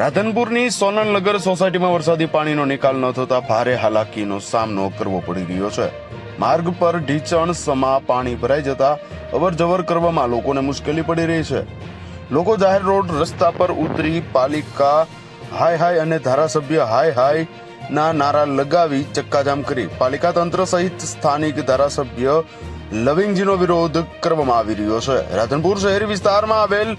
રાધનપુરની સોનલનગર સોસાયટીમાં વરસાદી પાણીનો નિકાલ ન થતા ભારે હાલાકીનો સામનો કરવો પડી રહ્યો છે. માર્ગ પર ઢીચણ, સમા, પાણી ભરાઈ જતા અવરજવર કરવામાં લોકોને મુશ્કેલી પડી રહી છે. લોકો જાહેર રોડ રસ્તા પર ઉતરી પાલિકા હાય હાય અને ધારાસભ્ય હાય હાય ના નારા લગાવી ચક્કાજામ કરી પાલિકા તંત્ર સહિત સ્થાનિક ધારાસભ્ય લવિંગજીનો વિરોધ કરવામાં આવી રહ્યો છે. રાધનપુર શહેરી વિસ્તારમાં આવેલ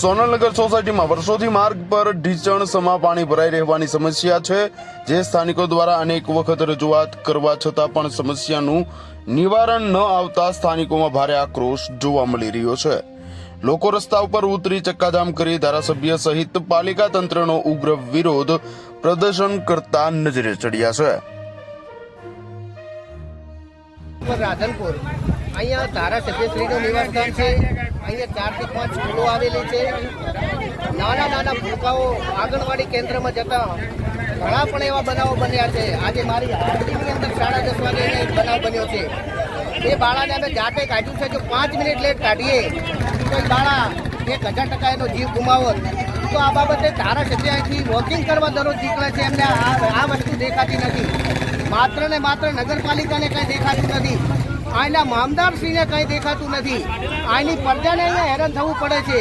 સોનલનગર સોસાયટીમાં વર્ષોથી માર્ગ પર ઢીચણ, સમા પાણી ભરાઈ રહેવાની સમસ્યા છે, જે સ્થાનિકો દ્વારા અનેક વખત રજૂઆત કરવા છતાં પણ સમસ્યાનું નિવારણ ન આવતા સ્થાનિકોમાં ભારે આક્રોશ જોવા મળી રહ્યો છે. લોકો રસ્તા ઉપર ઉતરી ચક્કાજામ કરી ધારાસભ્ય સહિત પાલિકા તંત્રનો ઉગ્ર વિરોધ પ્રદર્શન કરતા નજરે ચડ્યા છે. રાધનપુર. અહીંયા ધારાસભ્યશ્રીનું નિવાસસ્થાન છે. અહીંયા ચારથી પાંચ સ્કૂલો આવેલી છે. નાના નાના ભૂલકાઓ આંગણવાડી કેન્દ્રમાં જતા ઘણા પણ એવા બનાવો બન્યા છે. આજે મારી હાજરીની અંદર સાડા દસ વાગે બનાવ બન્યો છે. એ બાળાને અમે જાતે કાઢ્યું છે. જો પાંચ મિનિટ લેટ કાઢીએ, તો એ બાળા એક હજાર ટકા એનો જીવ ગુમાવત. તો આ બાબતે ધારાસભ્ય અહીંથી વોકિંગ કરવા દરરોજ નીકળે છે. એમને આ વસ્તુ દેખાતી નથી. માત્ર ને માત્ર નગરપાલિકાને કંઈ દેખાતું નથી. અહીંના મામદારશ્રીને કંઈ દેખાતું નથી. અહીંની પ્રજાને અહીંયા હેરાન થવું પડે છે.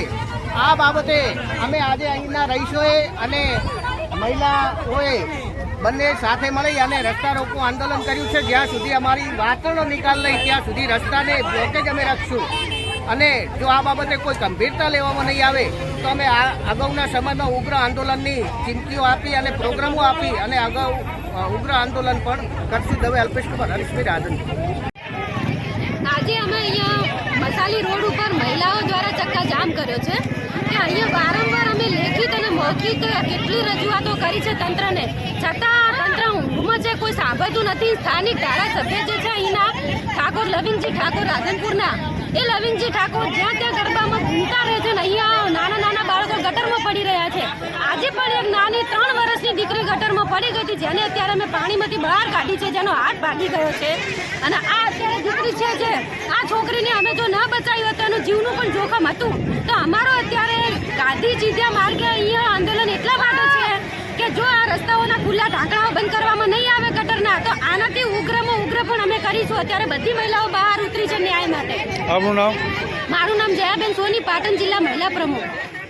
આ બાબતે અમે આજે અહીંના રહીશોએ અને મહિલાઓએ બંને સાથે મળી અને રસ્તા રોકો આંદોલન કર્યું છે. જ્યાં સુધી અમારી વાતનો નિકાલ નહીં, ત્યાં સુધી રસ્તાને બ્લોકેજ અમે રાખશું. અને જો આ બાબતે કોઈ ગંભીરતા લેવામાં નહીં આવે, તો અમે આ અગાઉના સમયમાં ઉગ્ર આંદોલનની ચીમકીઓ આપી અને પ્રોગ્રામો આપી અને અગાઉ ઉગ્ર આંદોલન પણ કરશું દવે અલ્પેશ કુમાર, હરીશભાઈ રાધન આજે અમે અહીંયા મસાલી રોડ ઉપર મહિલાઓ દ્વારા ચક્કા જામ કર્યો છે કે અહીંયા વારંવાર અમે લેખિત અને મૌખિક કેટલી રજૂઆતો કરી છે તંત્રને. છતાં તંત્ર ઊંઘમાં છે, કોઈ સાંભળતું નથી. સ્થાનિક ધારાસભ્ય જે છે, અહીંના ઠાકોર લવિંગજી ઠાકોર રાધનપુરના, એ લવિંગજી ઠાકોર જ્યાં ત્યાં ગરબામાં ઘૂમતા રહે છે ને અહીંયા નાના નાના બાળકો ગટરમાં પડી રહ્યા છે. પણ એક નાની ત્રણ વર્ષની દીકરી ગટરમાં પડી ગઈ હતી જેને અત્યારે અમે પાણીમાંથી બહાર કાઢી છે જેનો હાથ ભાગી ગયો છે. અને આ અત્યારે દીકરી છે જે આ છોકરીને અમે જો ન બચાવી હોત તો એનું જીવનું પણ જોખમ હતું. તો અમારો અત્યારે ગાંધી ચીધ્યા માર્ગે અહીંયા આંદોલન એટલા માટે છે કે જો આ રસ્તાઓના ખુલ્લા ઢાંકણાઓ બંધ કરવામાં નહીં આવે ગટરના તો આનાથી ઉગ્રમાં ઉગ્ર પણ અમે કરીશું. અત્યારે બધી મહિલાઓ બહાર ઉતરી છે ન્યાય માટે. મારું નામ જયાબેન સોની પાટણ જિલ્લા મહિલા પ્રમુખ.